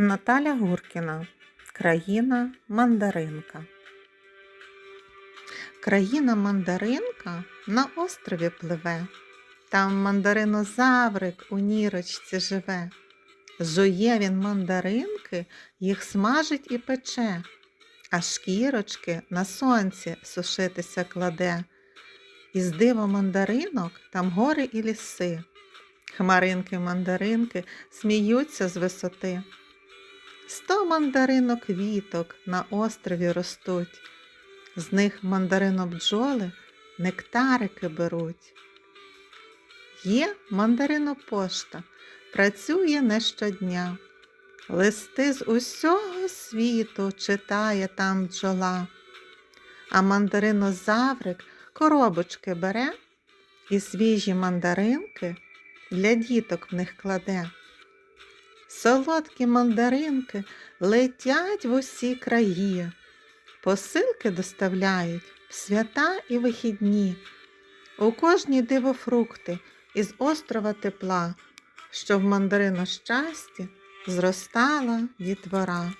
Наталя Гуркіна. Країна мандаринка. Країна мандаринка на острові пливе. Там мандаринозаврик у нірочці живе. Жує він мандаринки, їх смажить і пече, а шкірочки на сонці сушитися кладе. Із диво мандаринок там гори і ліси. Хмаринки мандаринки сміються з висоти. Сто мандаринок віток на острові ростуть, з них мандаринобджоли нектарики беруть. Є мандаринопошта, працює не щодня. Листи з усього світу читає там бджола, а мандаринозаврик коробочки бере і свіжі мандаринки для діток в них кладе. Солодкі мандаринки летять в усі краї, посилки доставляють в свята і вихідні. У кожній дивофрукти із острова тепла, що в мандарино щасті зростала дітвора.